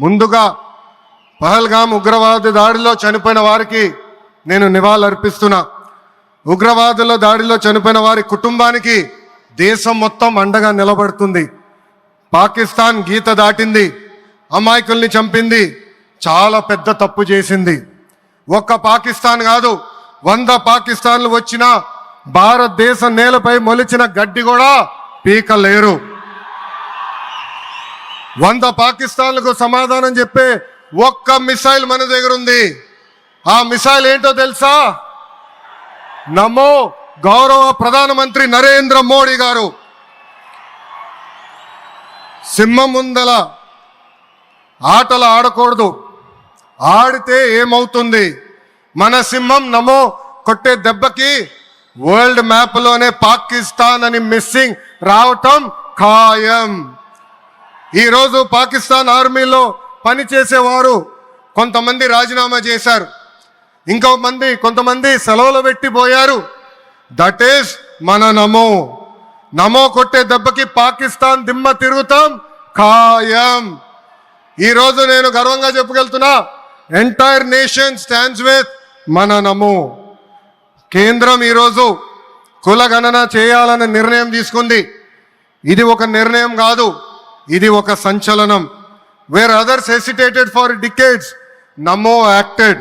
ముందుగా పహల్గాం ఉగ్రవాద దాడిలో చనిపోయిన వారికి నేను నివాళులర్పిస్తున్నా. ఉగ్రవాదుల దాడిలో చనిపోయిన వారి కుటుంబానికి దేశం మొత్తం అండగా నిలబడుతుంది. పాకిస్తాన్ గీత దాటింది. అమాయకుల్ని చంపింది. చాలా పెద్ద తప్పు చేసింది. ఒక్క పాకిస్తాన్ కాదు వంద పాకిస్తాన్లు వచ్చినా భారతదేశ నేలపై మొలిచిన గడ్డి కూడా పీకలేరు. వంద పాకిస్తాన్లకు సమాధానం చెప్పే ఒక్క మిసైల్ మన దగ్గర ఉంది. ఆ మిసైల్ ఏంటో తెలుసా? నమో గౌరవ ప్రధానమంత్రి నరేంద్ర మోడీ గారు. సింహం ముందల ఆటలు ఆడకూడదు. ఆడితే ఏమవుతుంది? మన సింహం నమో కొట్టే దెబ్బకి వరల్డ్ మ్యాప్లోనే పాకిస్తాన్ అని మిస్సింగ్ రావటం ఖాయం. ఈరోజు పాకిస్తాన్ ఆర్మీలో పనిచేసేవారు కొంతమంది రాజీనామా చేశారు. ఇంకో మంది కొంతమంది సెలవులు పెట్టిపోయారు దట్ ఈస్ మన నమో. నమో కొట్టే దెబ్బకి పాకిస్తాన్ దిమ్మ తిరుగుతాం ఖాయం. ఈరోజు నేను గర్వంగా చెప్పగలుగుతున్నా ఎంటైర్ నేషన్ స్టాండ్స్ విత్ మన నమో. కేంద్రం ఈరోజు కులగణన చేయాలనే నిర్ణయం తీసుకుంది. ఇది ఒక నిర్ణయం కాదు. ఇది ఒక సంచలనం. Where others hesitated for decades Namo acted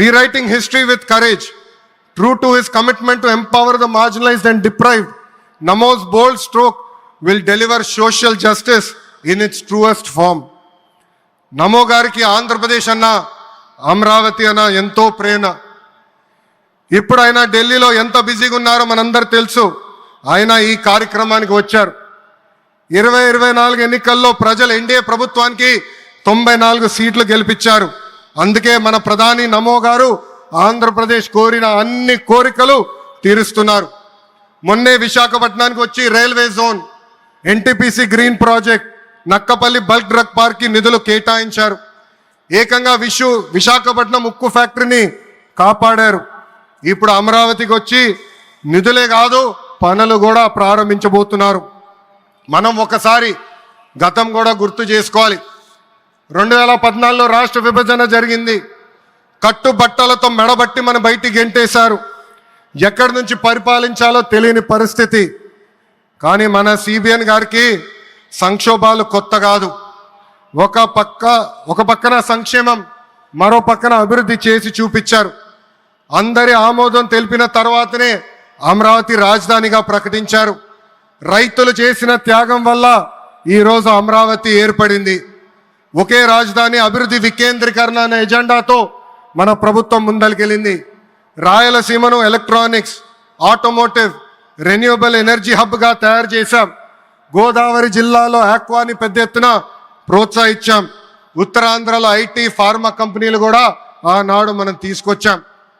rewriting history with courage true to his commitment to empower the marginalised and deprived Namo's bold stroke will deliver social justice in its truest form Namo గారికి ఆంధ్రప్రదేశ్ అన్న అమరావతి అన్న ఎంతో ప్రేమ ఇప్పుడు ఆయన ఢిల్లీలో ఎంత బిజీగా ఉన్నారో మనందరు తెలుసు. ఆయన ఈ కార్యక్రమానికి వచ్చారు. ఇరవై ఇరవై నాలుగు ఎన్నికల్లో ప్రజలు ఎన్డీఏ ప్రభుత్వానికి తొంభై నాలుగు సీట్లు గెలిపించారు. అందుకే మన ప్రధాని నమో గారు ఆంధ్రప్రదేశ్ కోరిన అన్ని కోరికలు తీరుస్తున్నారు. మొన్నే విశాఖపట్నానికి వచ్చి railway zone NTPC green project Nakkapalli bulk drug పార్క్కి నిధులు కేటాయించారు. ఏకంగా విషు విశాఖపట్నం ఉక్కు ఫ్యాక్టరీని కాపాడారు. ఇప్పుడు అమరావతికి వచ్చి నిధులే కాదు పనులు కూడా ప్రారంభించబోతున్నారు. మనం ఒకసారి గతం కూడా గుర్తు చేసుకోవాలి. రెండు వేల పద్నాలుగులో రాష్ట్ర విభజన జరిగింది. కట్టుబట్టలతో మెడబట్టి మన బయటికి గెంటేశారు. ఎక్కడి నుంచి పరిపాలించాలో తెలియని పరిస్థితి. కానీ మన సిబిఎన్ గారికి సంక్షోభాలు కొత్త కాదు. ఒక పక్క ఒక పక్కన సంక్షేమం మరో పక్కన అభివృద్ధి చేసి చూపించారు. అందరి ఆమోదం తెలిపిన తర్వాతనే అమరావతి రాజధానిగా ప్రకటించారు. రైతులు చేసిన త్యాగం వల్ల ఈరోజు అమరావతి ఏర్పడింది. ఒకే రాజధాని అభివృద్ధి వికేంద్రీకరణ అనే ఎజెండాతో మన ప్రభుత్వం ముందలికెళ్ళింది రాయలసీమను ఎలక్ట్రానిక్స్ ఆటోమోటివ్ రెన్యూబుల్ ఎనర్జీ హబ్గా తయారు చేశాం. గోదావరి జిల్లాలో ఆక్వాని పెద్ద ఎత్తున ప్రోత్సహించాం. ఉత్తరాంధ్రలో ఐటీ ఫార్మా కంపెనీలు కూడా ఆనాడు మనం తీసుకొచ్చాం.